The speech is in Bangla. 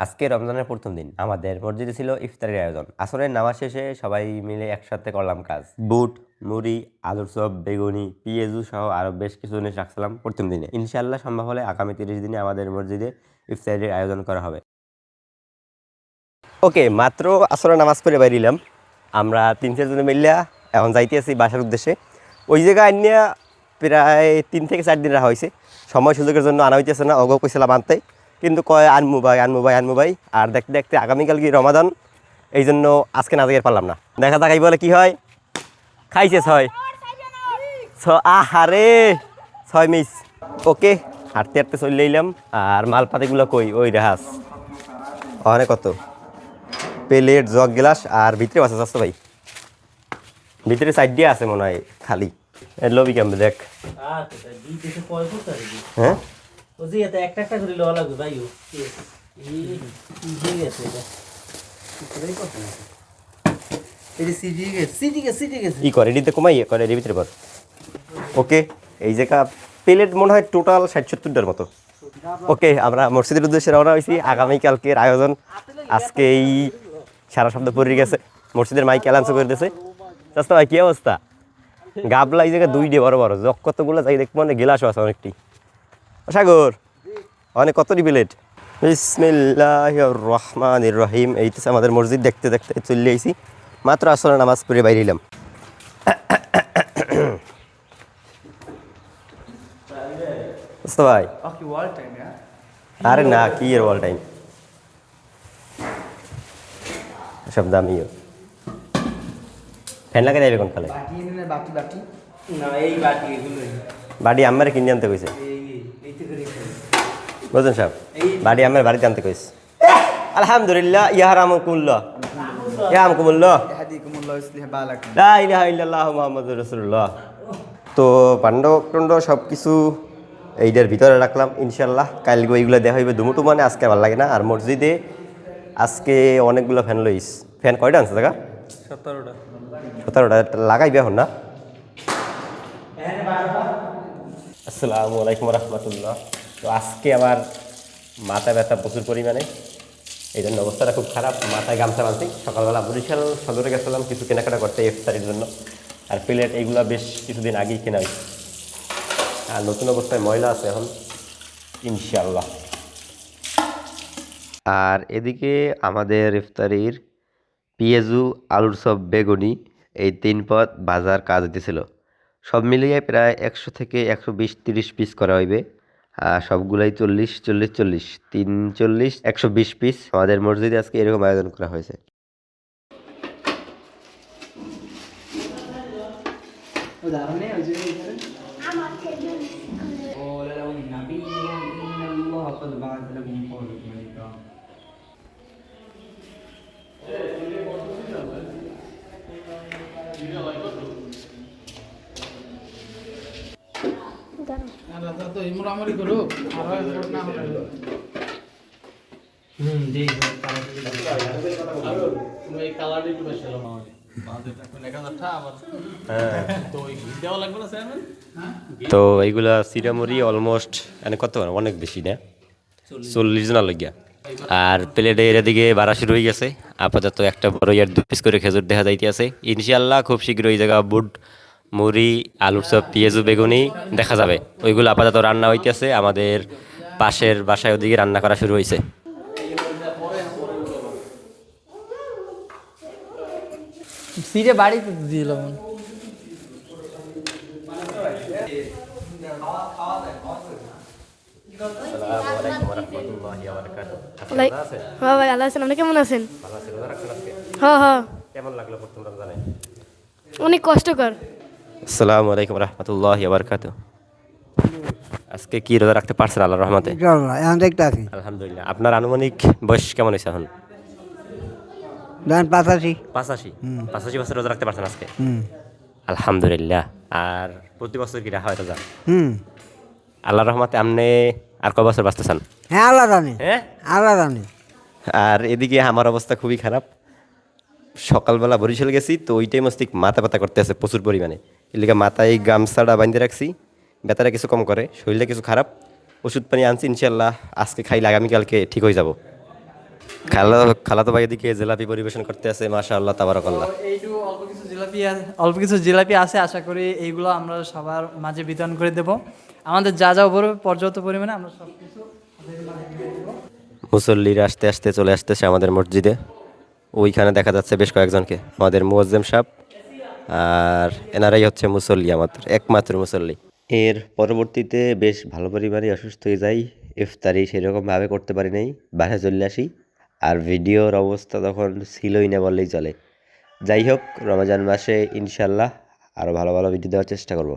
আজকে রমজানের প্রথম দিন। আমাদের মসজিদে ছিল ইফতারের আয়োজন। আসরের নামাজ শেষে সবাই মিলে একসাথে করলাম কাজ। বুট, মুড়ি, আলুর চপ, বেগুনি পিএজু সহ আরও বেশ কিছু জিনিস রাখছিলাম প্রথম দিনে। ইনশাআল্লাহ সম্ভব হলে আগামী তিরিশ দিনে আমাদের মসজিদে ইফতারের আয়োজন করা হবে। ওকে, মাত্র আসরের নামাজ পড়ে বাইরিলাম আমরা তিন চারজনে মিলিয়া এখন যাইতে আছি বাসার উদ্দেশ্যে। ওই জায়গায় আনিয়া প্রায় তিন থেকে চার দিন রাখা হয়েছে সময় সুযোগের জন্য আনা হইতেছে না অগ কইছিলাম আনতে। কিন্তু কয় আনমু ভাই আনমু ভাই আনমু ভাই আর দেখতে দেখতে আগামীকাল কি রমাদান? এই জন্য আজকে না পারলাম না। দেখা যাক বলে কি হয়। খাইছে ছয়। ছ আহারে! ছয় মিস ওকে হাঁটতে হাঁটতে চলে এলাম। আর মালপাতিগুলো কই? ওই রেহাস অনেক কত? প্লেট জগ গ্লাস আর ভিতরে আছে স্বাস্থ্য ভাই। ভিতরে সাইড দিয়ে আছে মনে হয় খালি। লবি কেমন দেখ। আচ্ছা হ্যাঁ? এটা একটা একটা করে লওয়া লাগবে ভাই এই গেছে এটা। ই করে কমাই করে এর ভিতরে পর ওকে এই জায়গা প্লেট মনে হয় টোটাল ষাট সত্তরটার মতো। ওকে আমরা মসজিদের উদ্দেশ্যে রওনা হয়েছি। আগামীকালকের আয়োজন আজকে এই সারা শব্দ পড়ে গেছে। মসজিদের মাইক অ্যালান্স করে দিয়েছে চাস্তা ভাই কী অবস্থা? গাবলা এই জায়গায় দুই ডে বড় বড় জক কতগুলো যাই দেখব মানে গেলাসও আছে অনেকটি। সাগর অনেক কত প্লেট বিসমিল্লাহ রহমান রহিম। এইতেছে আমাদের মসজিদ দেখতে দেখতে চলে আইছি। মাত্র আসলে নামাজ পড়ে বাইরিলাম বুঝতে ভাই. আরে না কি এর অল টাইম সব দামিও ফ্যান লাগাই যাবে কোন কালে. না এই বাটি এগুলোই। বাড়ি আমার কিনে আনতে কইছে। বুঝলেন সাহেব? বাড়ি আমার বাড়িতে আনতে কইছে। আলহামদুলিল্লাহ ইয়াহামকুমুল্লাহ Yahdikumullah yuslih balakum. লা ইলাহা ইল্লাল্লাহু মুহাম্মাদুর রাসূলুল্লাহ। তো পাণ্ডব টন্ড সব কিছু এইটার ভিতরে রাখলাম ইনশাল্লাহ কালকে ওইগুলো দেখা হইবে দুমুটু মানে আজকে ভালো লাগে না। আর মসজিদে আজকে অনেকগুলো ফ্যান লইস। ফ্যান কয়টা আনছে দেখা সতেরোটা। সতেরোটা। লাগাইবে এখন না? আসসালামু আলাইকুম রহমতুল্লাহ। তো আজকে আবার মাথা ব্যথা প্রচুর পরিমাণে এই জন্য অবস্থাটা খুব খারাপ, মাথায় গামছা বাঁধছি। সকালবেলা বরিশাল সদরে গেছিলাম কিছু কেনাকাটা করতে ইফতারির জন্য, আর প্লেট এইগুলো বেশ কিছুদিন আগেই কেনা হয়েছে। আর নতুন অবস্থায় ময়লা আছে এখন ইনশাল্লাহ আর এদিকে আমাদের ইফতারির পিঁয়াজু, আলুর সব বেগুনি, এই তিন পদ বাজার কাজ দিতেছিল সব মিলিয়ে প্রায় একশো থেকে একশো বিশ তিরিশ পিস করা হইবে। আর সবগুলাই চল্লিশ চল্লিশ চল্লিশ তিন চল্লিশ একশো বিশ পিস আমাদের মসজিদে আজকে এরকম আয়োজন করা হয়েছে। Udahan nih, তো এইগুলা সিরামুড়ি অলমোস্ট মানে কত অনেক বেশি না? চল্লিশ। জন লইয়া আর প্লেটে এর দিকে বাড়া শুরু হয়ে গেছে। আপাতত একটা বড় ইয়ার দু পিস করে খেজুর দেখা যাইতে আছে ইনশাল্লাহ খুব শীঘ্র এই জায়গা বুট মুড়ি আলুর চপ পেঁয়াজু বেগুনি দেখা যাবে। ওইগুলো আপাতত রান্না হইতেছে। আমাদের পাশের বাসায় ওদিকে রান্না করা শুরু হয়েছে সিরে বাড়িতে দিলাম ওলাই হ্যাঁ কেমন আছেন? হ্যাঁ হ্যাঁ। অনেক কষ্টকর। আসসালামু আলাইকুম রহমতুল্লাহ বারকাত আজকে কি রোজা রাখতে পারছেন আল্লাহ রহমতে? আলহামদুলিল্লাহ। আপনার আনুমানিক বয়স কেমন হয়েছে এখন? পাতাছি পাঁচাশি। পাঁচাশি? বছর রোজা রাখতে পারছেন আজকে? আলহামদুলিল্লাহ। আর প্রতি বছর কি রাখা হয় রোজা? হুম। আল্লাহ রহমতে আপনি আর কয় বছর বাঁচতেছেন হ্যাঁ আল্লাহ জানে। হ্যাঁ? আল্লাহ জানে। আর এদিকে আমার অবস্থা খুবই খারাপ। সকালবেলা বরিশাল গেছি তো ওই টাইম মস্তিক মাথা ব্যথা করতে আছে প্রচুর পরিমাণে। এদিকে মাথায় গামছাটা বাঁধতে রাখছি। ব্যথাটা কিছু কম করে শরীরটা কিছু খারাপ। ওষুধ পানি আনছি ইনশাল্লাহ আজকে খাইলে আগামীকালকে ঠিক হয়ে যাব। খালা খালাতো ভাই দিকে জেলাপি পরিবেশন করতে আছে মাশা আল্লাহ তাবারাকাল্লাহ। এইটু অল্প কিছু জিলাপি আছে- অল্প কিছু জিলাপি আছে আশা করি এইগুলো আমরা সবার মাঝে বিতরণ করে দেব। আমাদের যা যা উপরে পর্যাপ্ত পরিমাণে আমরা সব কিছু মুসল্লিরা আসতে আসতে চলে আসতেছে আমাদের মসজিদে। ওইখানে দেখা যাচ্ছে বেশ কয়েকজনকে। আমাদের মুয়াজ্জেম সাহ আর এনারাই হচ্ছে মুসল্লি আমাদের, একমাত্র মুসল্লি। এর পরবর্তীতে বেশ ভালো পরিমাণে অসুস্থ হয়ে যাই ইফতারি সেরকমভাবে করতে পারি নাই বাসা চলে আসি। আর ভিডিওর অবস্থা তখন ছিলই না বললেই চলে। যাই হোক, রমজান মাসে ইনশাল্লাহ আরও ভালো ভালো ভিডিও দেওয়ার চেষ্টা করব।